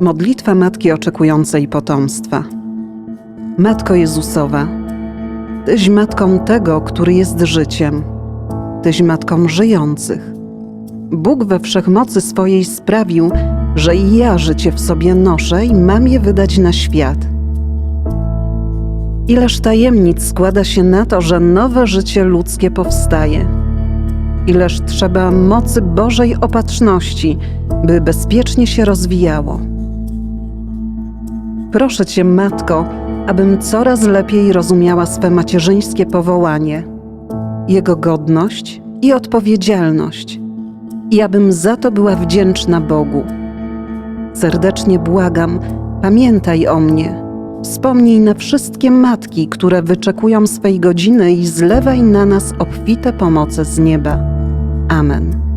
Modlitwa Matki oczekującej potomstwa. Matko Jezusowa, Tyś matką tego, który jest życiem, Tyś matką żyjących. Bóg we wszechmocy swojej sprawił, że i ja życie w sobie noszę i mam je wydać na świat. Ileż tajemnic składa się na to, że nowe życie ludzkie powstaje Ileż trzeba mocy Bożej opatrzności, by bezpiecznie się rozwijało. Proszę Cię, Matko, abym coraz lepiej rozumiała swe macierzyńskie powołanie, jego godność i odpowiedzialność, i abym za to była wdzięczna Bogu. Serdecznie błagam, pamiętaj o mnie. Wspomnij na wszystkie matki, które wyczekują swej godziny i zlewaj na nas obfite pomoce z nieba. Amen.